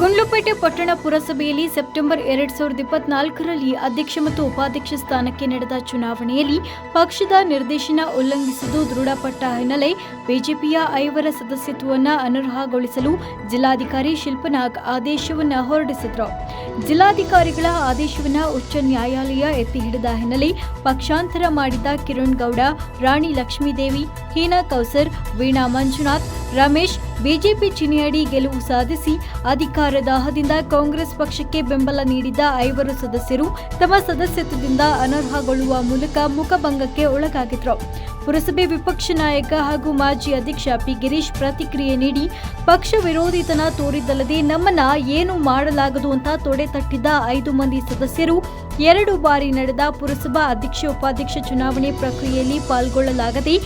ಗುಂಡ್ಲುಪೇಟೆ ಪಟ್ಟಣ ಪುರಸಭೆಯಲ್ಲಿ ಸೆಪ್ಟೆಂಬರ್ ಎರಡ್ ಸಾವಿರದ ಇಪ್ಪತ್ನಾಲ್ಕರಲ್ಲಿ ಅಧ್ಯಕ್ಷ ಮತ್ತು ಉಪಾಧ್ಯಕ್ಷ ಸ್ಥಾನಕ್ಕೆ ನಡೆದ ಚುನಾವಣೆಯಲ್ಲಿ ಪಕ್ಷದ ನಿರ್ದೇಶನ ಉಲ್ಲಂಘಿಸಿದ್ದು ದೃಢಪಟ್ಟ ಹಿನ್ನೆಲೆ ಬಿಜೆಪಿಯ ಐವರ ಸದಸ್ಯತ್ವವನ್ನು ಅನರ್ಹಗೊಳಿಸಲು ಜಿಲ್ಲಾಧಿಕಾರಿ ಶಿಲ್ಪನಾಗ್ ಆದೇಶವನ್ನು ಹೊರಡಿಸಿದ್ರು. ಜಿಲ್ಲಾಧಿಕಾರಿಗಳ ಆದೇಶವನ್ನು ಉಚ್ಚ ನ್ಯಾಯಾಲಯ ಎತ್ತಿ ಹಿಡಿದ ಹಿನ್ನೆಲೆ ಪಕ್ಷಾಂತರ ಮಾಡಿದ ಕಿರಣ್ ಗೌಡ, ರಾಣಿ ಲಕ್ಷ್ಮೀದೇವಿ, ಹೀನಾ ಕೌಸರ್, ವೀಣಾ ಮಂಜುನಾಥ್, ರಮೇಶ್, ಬಿಜೆಪಿ ಚಿಹ್ನೆಯಡಿ ಗೆಲುವು ಸಾಧಿಸಿ ಅಧಿಕಾರ ದಾಹದಿಂದ ಕಾಂಗ್ರೆಸ್ ಪಕ್ಷಕ್ಕೆ ಬೆಂಬಲ ನೀಡಿದ್ದ ಐವರು ಸದಸ್ಯರು ತಮ್ಮ ಸದಸ್ಯತ್ವದಿಂದ ಅನರ್ಹಗೊಳ್ಳುವ ಮೂಲಕ ಮುಖಭಂಗಕ್ಕೆ ಒಳಗಾಗಿದ್ರು. ಪುರಸಭೆ ವಿಪಕ್ಷ ನಾಯಕ ಹಾಗೂ ಮಾಜಿ ಅಧ್ಯಕ್ಷ ಪಿ ಗಿರೀಶ್ ಪ್ರತಿಕ್ರಿಯೆ ನೀಡಿ, ಪಕ್ಷ ವಿರೋಧಿತನ ತೋರಿದ್ದಲ್ಲದೆ ನಮ್ಮನ್ನ ಏನು ಮಾಡಲಾಗದು ಅಂತ ತೊಡೆ ತಟ್ಟಿದ್ದ ಐದು ಮಂದಿ ಸದಸ್ಯರು ಎರಡು ಬಾರಿ ನಡೆದ ಪುರಸಭಾ ಅಧ್ಯಕ್ಷ ಉಪಾಧ್ಯಕ್ಷ ಚುನಾವಣೆ ಪ್ರಕ್ರಿಯೆಯಲ್ಲಿ ಪಾಲ್ಗೊಳ್ಳಲಾಗದೆ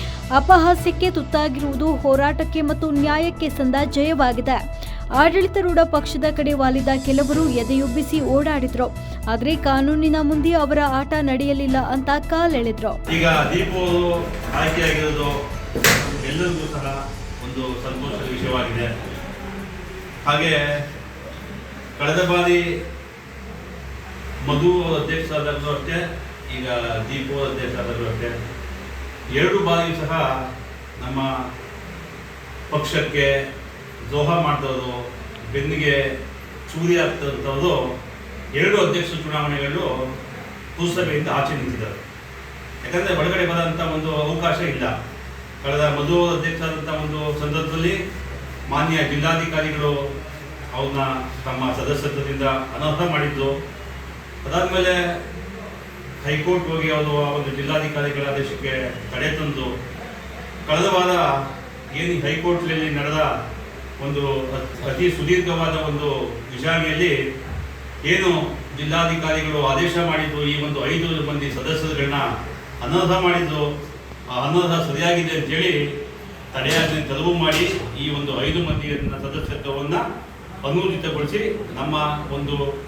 ಅಪಹಾಸ್ಯಕ್ಕೆ ತುತ್ತಾಗಿರುವುದು ಹೋರಾಟಕ್ಕೆ ಮತ್ತು ನ್ಯಾಯಕ್ಕೆ ಸಂದ ಜಯವಾಗಿದೆ. ಆಡಳಿತಾರೂಢ ಪಕ್ಷದ ಕಡೆ ವಾಲಿದ ಕೆಲವರು ಎದೆಯುಬ್ಬಿಸಿ ಓಡಾಡಿದ್ರು. ಆದರೆ ಕಾನೂನಿನ ಮುಂದೆ ಅವರ ಆಟ ನಡೆಯಲಿಲ್ಲ ಅಂತ ಕಾಲೆಳೆದ್ರು. ಈಗ ಸಹ ಒಂದು ಸಂತೋಷದ ವಿಷಯವಾಗಿದೆ. ಹಾಗೆ ಕಳೆದ ಬಾರಿ ಮಧು ಅಧ್ಯಕ್ಷರಾದಾಗಲೂ ಅಷ್ಟೇ, ಈಗ ದೀಪು ಅಧ್ಯಕ್ಷರಾದಾಗಲೂ ಅಷ್ಟೇ. ಎರಡು ಬಾರಿ ಸಹ ನಮ್ಮ ಪಕ್ಷಕ್ಕೆ ದ್ರೋಹ ಮಾಡಿದವರು, ಬೆನ್ನಿಗೆ ಚೂರಿ ಆಗ್ತಂಥವ್ರು ಎರಡು ಅಧ್ಯಕ್ಷ ಚುನಾವಣೆಗಳು ಪುರಸಭೆಯಿಂದ ಆಚೆ ನಿಂತಿದ್ದಾರೆ. ಯಾಕಂದರೆ ಒಳಗಡೆ ಬರೋಂಥ ಒಂದು ಅವಕಾಶ ಇಲ್ಲ. ಕಳೆದ ಮಧು ಅಧ್ಯಕ್ಷರಾದಂಥ ಒಂದು ಸಂದರ್ಭದಲ್ಲಿ ಮಾನ್ಯ ಜಿಲ್ಲಾಧಿಕಾರಿಗಳು ಅವ್ರನ್ನ ತಮ್ಮ ಸದಸ್ಯತ್ವದಿಂದ ಅನರ್ಹ ಮಾಡಿದ್ದು ಅದಾದಮೇಲೆ ಹೈಕೋರ್ಟ್ ಹೋಗಿ ಅವರು ಆ ಒಂದು ಜಿಲ್ಲಾಧಿಕಾರಿಗಳ ಆದೇಶಕ್ಕೆ ತಡೆ ತಂದು ಕಳೆದ ವಾರ ಏನು ಹೈಕೋರ್ಟ್ನಲ್ಲಿ ನಡೆದ ಒಂದು ಅತಿ ಸುದೀರ್ಘವಾದ ಒಂದು ವಿಚಾರಣೆಯಲ್ಲಿ ಏನು ಜಿಲ್ಲಾಧಿಕಾರಿಗಳು ಆದೇಶ ಮಾಡಿದ್ರು ಈ ಒಂದು ಐದು ಮಂದಿ ಸದಸ್ಯರುಗಳನ್ನ ಅನರ್ಹ ಮಾಡಿದ್ರು ಆ ಅನರ್ಹ ಸರಿಯಾಗಿದೆ ಅಂತೇಳಿ ತಡೆಯಾಜ್ಞೆ ತೆರವು ಮಾಡಿ ಈ ಒಂದು ಐದು ಮಂದಿಯ ಸದಸ್ಯತ್ವವನ್ನು ಅನೂರ್ಜಿತಗೊಳಿಸಿ ನಮ್ಮ ಒಂದು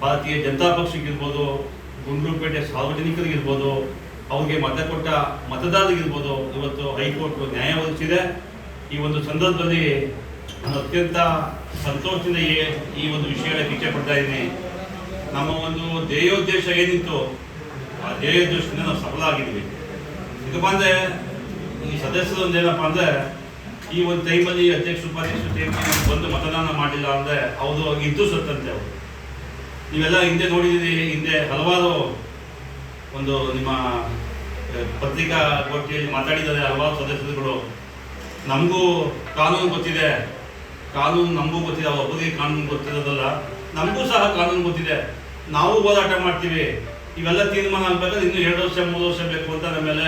ಭಾರತೀಯ ಜನತಾ ಪಕ್ಷಕ್ಕಿರ್ಬೋದು ಗುಂಡ್ಲುಪೇಟೆ ಸಾರ್ವಜನಿಕರಿಗಿರ್ಬೋದು, ಅವ್ರಿಗೆ ಮತ ಕೊಟ್ಟ ಮತದಾರರಿಗಿರ್ಬೋದು, ಇವತ್ತು ಹೈಕೋರ್ಟ್ ನ್ಯಾಯ ಒದಗಿಸಿದೆ. ಈ ಒಂದು ಸಂದರ್ಭದಲ್ಲಿ ನಾನು ಅತ್ಯಂತ ಸಂತೋಷದಿಂದ ಈ- ಒಂದು ವಿಷಯಗಳ ಇಚ್ಛೆ ಪಡ್ತಾ ಇದ್ದೀನಿ. ನಮ್ಮ ಒಂದು ಧ್ಯೇಯೋದ್ದೇಶ ಏನಿತ್ತು, ಆ ಧ್ಯೇಯೋದ್ದೇಶದಿಂದ ನಾವು ಸಫಲ ಆಗಿದ್ವಿ ಇದಪ್ಪ ಅಂದರೆ, ಈ ಸದಸ್ಯರೊಂದೇನಪ್ಪ ಅಂದರೆ ಈ ಒಂದು ಟೈಮಲ್ಲಿ ಅಧ್ಯಕ್ಷ ಉಪಾಧ್ಯಕ್ಷ ಟೈಮ್ಗೆ ಬಂದು ಮತದಾನ ಮಾಡಿಲ್ಲ ಅಂದರೆ ಅವರು ಇದ್ದು ಸತ್ತಂತೆ ಅವರು. ನೀವೆಲ್ಲ ಹಿಂದೆ ನೋಡಿದ್ದೀರಿ, ಹಿಂದೆ ಹಲವಾರು ಒಂದು ನಿಮ್ಮ ಪತ್ರಿಕಾಗೋಷ್ಠಿಯಲ್ಲಿ ಪತ್ರಿಕಾ ಗೋಷ್ಠಿಯಲ್ಲಿ ಮಾತಾಡಿದ್ದಾರೆ ಹಲವಾರು ಸದಸ್ಯರುಗಳು. ನಮಗೂ ಕಾನೂನು ಗೊತ್ತಿದೆ. ಕಾನೂನು ನಮಗೂ ಗೊತ್ತಿದೆ ಒಬ್ಬರಿಗೆ ಕಾನೂನು ಗೊತ್ತಿರೋದಲ್ಲ. ನಮಗೂ ಸಹ ಕಾನೂನು ಗೊತ್ತಿದೆ. ನಾವು ಹೋರಾಟ ಮಾಡ್ತೀವಿ. ಇವೆಲ್ಲ ತೀರ್ಮಾನ ಆಗಬೇಕಾದ್ರೆ ಇನ್ನೂ ಎರಡು ವರ್ಷ, ಮೂರು ವರ್ಷ ಬೇಕು ಅಂತ ನಮ್ಮ ಮೇಲೆ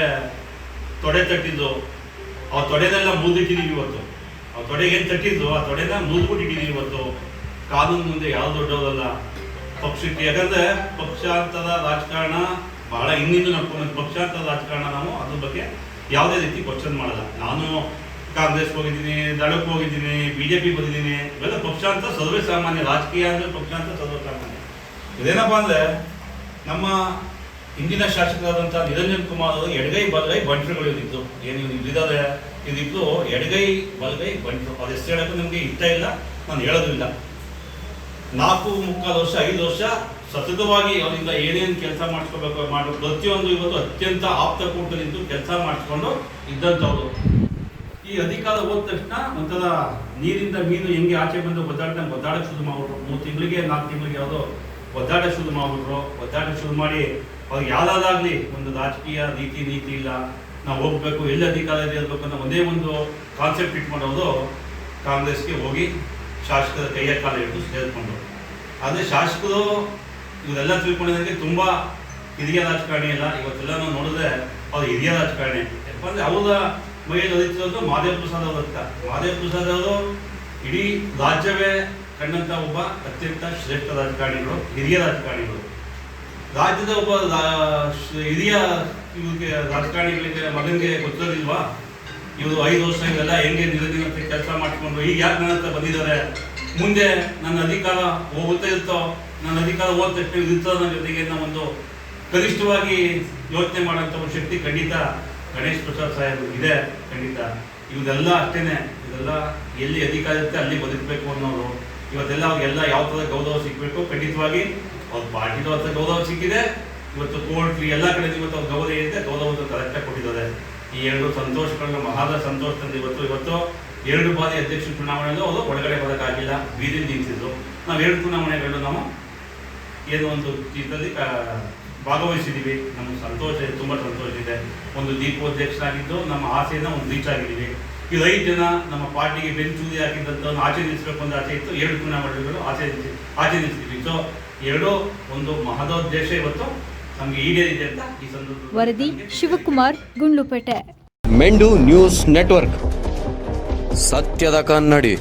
ತೊಡೆ ತಟ್ಟಿದ್ದು. ಆ ತೊಡೆನೆಲ್ಲ ಮುರಿದಿಟ್ಟಿದ್ದೀವಿ ಇವತ್ತು. ಆ ತೊಡೆಗೆ ಏನು ತಟ್ಟಿದ್ದು ಆ ತೊಡೆನ ಮುರಿದ್ಬಿಟ್ಟಿದ್ದೀವಿ ಇವತ್ತು. ಕಾನೂನು ಮುಂದೆ ಯಾವ ದೊಡ್ಡದಲ್ಲ. ಪಕ್ಷಕ್ಕೆ ಯಾಕಂದ್ರೆ ಪಕ್ಷಾಂತರ ರಾಜಕಾರಣ ಬಹಳ ಹಿಂದಿಂದ ನಡ್ಕೊಂಡು ಪಕ್ಷಾಂತರ ರಾಜಕಾರಣ ನಾವು ಅದ್ರ ಬಗ್ಗೆ ಯಾವುದೇ ರೀತಿ ಕ್ವಶನ್ ಮಾಡಲ್ಲ. ನಾನು ಕಾಂಗ್ರೆಸ್ ಹೋಗಿದ್ದೀನಿ, ದಳಕ್ಕೆ ಹೋಗಿದ್ದೀನಿ, ಬಿಜೆಪಿ ಬಂದಿದ್ದೀನಿ, ಇವೆಲ್ಲ ಪಕ್ಷಾಂತರ ಸರ್ವೇ ಸಾಮಾನ್ಯ, ರಾಜಕೀಯ ಅಂದ್ರೆ ಪಕ್ಷಾಂತರ ಸರ್ವೇ ಸಾಮಾನ್ಯ. ಇದೇನಪ್ಪ ಅಂದ್ರೆ ನಮ್ಮ ಹಿಂದಿನ ಶಾಸಕರಾದಂಥ ನಿರಂಜನ್ ಕುಮಾರ್ ಅವರು ಎಡಗೈ ಬಲಗೈ ಬಂಟ್ರುಗಳು ಇದ್ದಿದ್ದು. ಏನು ಇಲ್ಲಿದ್ದಾರೆ ಇದಿದ್ದು ಎಡಗೈ ಬಲಗೈ ಬಂಟ್ರು. ಅದು ಹೆಸರು ಹೇಳೋಕ್ಕೂ ನಮಗೆ ಇಷ್ಟ ಇಲ್ಲ, ನಾನು ಹೇಳೋದಿಲ್ಲ ನಾಲ್ಕು ಮುಕ್ಕಾಲು ವರ್ಷ, ಐದು ವರ್ಷ ಸತತವಾಗಿ ಅವರಿಂದ ಏನೇನು ಕೆಲಸ ಮಾಡಿಸ್ಕೋಬೇಕು ಮಾಡಬೇಕು ಪ್ರತಿಯೊಂದು ಇವತ್ತು ಅತ್ಯಂತ ಆಪ್ತ ಕೂಟಲಿದ್ದು ಕೆಲಸ ಮಾಡಿಸ್ಕೊಂಡು ಇದ್ದಂಥವ್ರು. ಈ ಅಧಿಕಾರ ಹೋದ ತಕ್ಷಣ ಒಂಥರ ನೀರಿಂದ ಮೀನು ಹೆಂಗೆ ಆಚೆ ಬಂದು ಒದ್ದಾಡ್ದಂಗೆ ಒದ್ದಾಡಕ್ಕೆ ಶುರು ಮಾಡ್ಬಿಟ್ರು. ಮೂರು ತಿಂಗಳಿಗೆ, ನಾಲ್ಕು ತಿಂಗಳಿಗೆ ಯಾವುದೋ ಒದ್ದಾಡ ಶುರು ಮಾಡ್ಬಿಟ್ರು. ಒದ್ದಾಟ ಶುರು ಮಾಡಿ ಅವ್ರಿಗೆ ಯಾವುದಾದಾಗಲಿ ಒಂದು ರಾಜಕೀಯ ರೀತಿ ನೀತಿ ಇಲ್ಲ. ನಾವು ಹೋಗ್ಬೇಕು, ಎಲ್ಲಿ ಅಧಿಕಾರ ಇದೆ ಇರಬೇಕು ಅನ್ನೋ ಒಂದೇ ಒಂದು ಕಾನ್ಸೆಪ್ಟ್ ಇಟ್ಕೊಂಡವರು ಕಾಂಗ್ರೆಸ್ಗೆ ಹೋಗಿ ಶಾಸಕರ ಕೈಯ ಕಾಲ ಹಿಡಿದು ಸೇರಿಕೊಂಡ್ರು ಆದರೆ ಶಾಸಕರು ಇವರೆಲ್ಲ ತಿಳ್ಕೊಂಡಿದ್ದಕ್ಕೆ ತುಂಬ ಹಿರಿಯ ರಾಜಕಾರಣಿ ಇಲ್ಲ ಇವತ್ತೆಲ್ಲ ನಾವು ನೋಡಿದ್ರೆ ಅವ್ರು ಹಿರಿಯ ರಾಜಕಾರಣಿ. ಯಾಕಂದರೆ ಅವರ ಮೈಯಲ್ಲಿ ಹರಿತಿರೋದು ಮಾದೇವ್ ಪ್ರಸಾದ್ ಅವ್ರ ಹತ್ರ. ಪ್ರಸಾದ್ ಅವರು ಇಡೀ ರಾಜ್ಯವೇ ಕಂಡಂತ ಒಬ್ಬ ಅತ್ಯಂತ ಶ್ರೇಷ್ಠ ರಾಜಕಾರಣಿಗಳು, ಹಿರಿಯ ರಾಜಕಾರಣಿಗಳು. ರಾಜ್ಯದ ಒಬ್ಬ ಹಿರಿಯ ಇವರಿಗೆ, ರಾಜಕಾರಣಿಗಳಿಗೆ ಮಗನಿಗೆ ಗೊತ್ತಿರೋದಿಲ್ವಾ ಇವರು ಐದು ವರ್ಷ ಇವೆಲ್ಲ ಹೆಂಗೆ ನಿರಂತರ ಕೆಲಸ ಮಾಡಿಕೊಂಡು ಈಗ ಯಾಕೆ ನನ್ನ ಹತ್ರ ಬಂದಿದ್ದಾರೆ? ಮುಂದೆ ನನ್ನ ಅಧಿಕಾರ ಹೋಗುತ್ತಾ ಇರ್ತೋ ನನ್ನ ಅಧಿಕಾರ ಹೋದ ತಕ್ಷಣ ಇರ್ತೋ ನನ್ನ ಜೊತೆಗೆ ಅನ್ನೋ ಒಂದು ಕನಿಷ್ಠವಾಗಿ ಯೋಚನೆ ಮಾಡೋಂಥ ಒಂದು ಶಕ್ತಿ ಖಂಡಿತ ಗಣೇಶ್ ಪ್ರಸಾದ್ ಸಾಹೇಬ್ ಇದೆ, ಖಂಡಿತ. ಇವೆಲ್ಲ ಅಷ್ಟೇನೆ. ಇದೆಲ್ಲ ಎಲ್ಲಿ ಅಧಿಕಾರ ಇರುತ್ತೆ ಅಲ್ಲಿ ಬದುಕಬೇಕು ಅನ್ನೋರು. ಇವತ್ತೆಲ್ಲ ಅವ್ರಿಗೆಲ್ಲ ಯಾವ ಥರ ಗೌರವ ಸಿಕ್ಕಬೇಕು ಖಂಡಿತವಾಗಿ ಅವ್ರ ಪಾರ್ಟಿದು ಅಂತ ಗೌರವ ಸಿಕ್ಕಿದೆ. ಇವತ್ತು ಕೋರ್ಟ್ ಎಲ್ಲ ಕಡೆ ಇವತ್ತು ಅವ್ರ ಗೌರವ ಇದೆ ಗೌರವವನ್ನು ಕರೆಕ್ಟಾಗಿ ಕೊಟ್ಟಿದ್ದಾರೆ. ಈ ಎರಡು ಸಂತೋಷಗಳನ್ನ ಮಹಾದ ಸಂತೋಷ ತಂದು ಇವತ್ತು ಇವತ್ತು ಎರಡು ಬಾರಿ ಅಧ್ಯಕ್ಷ ಚುನಾವಣೆಯಲ್ಲೂ ಅವರು ಒಳಗಡೆ ಬರೋಕ್ಕಾಗಿಲ್ಲ ಬೀದಿ ನಿಂತಿದ್ರು. ನಾವು ಎರಡು ಚುನಾವಣೆಗಳು ನಾವು ಏನೋ ಒಂದು ಚಿತ್ರದಲ್ಲಿ ಭಾಗವಹಿಸಿದ್ದೀವಿ ನಮಗೆ ಸಂತೋಷ, ತುಂಬ ಸಂತೋಷ ಇದೆ. ಒಂದು ದೀಪೋಧ್ಯಕ್ಷರಾಗಿದ್ದು ನಮ್ಮ ಆಸೆಯನ್ನು ಒಂದು ರೀಚ್ ಆಗಿದ್ದೀವಿ ಐದು ಜನ ನಮ್ಮ ಪಾರ್ಟಿಗೆ ಬೆಂಚೂರಿ ಹಾಕಿದ್ದಂಥ ಆಚೆ ನಿಲ್ಲಿಸಬೇಕು ಅಂತ ಆಸೆ ಇತ್ತು. ಎರಡು ಚುನಾವಣೆಗಳು ಆಚೆ ನಿಲ್ಲಿಸಿ ಆಚೆ ನಿಲ್ಲಿಸಿದ್ವಿ ಸೊ ಎರಡು ಒಂದು ಮಹದೋದ್ದೇಶ ಇವತ್ತು ನಮಗೆ ಈಡೇರಿದೆ ಅಂತ ಈ ಸಂದರ್ಭ ವರದಿ ಶಿವಕುಮಾರ್ ಗುಂಡ್ಲುಪೇಟೆ. ಮೆಂಡು ನ್ಯೂಸ್ ನೆಟ್ವರ್ಕ್. ಸತ್ಯದ ಕನ್ನಡಿ.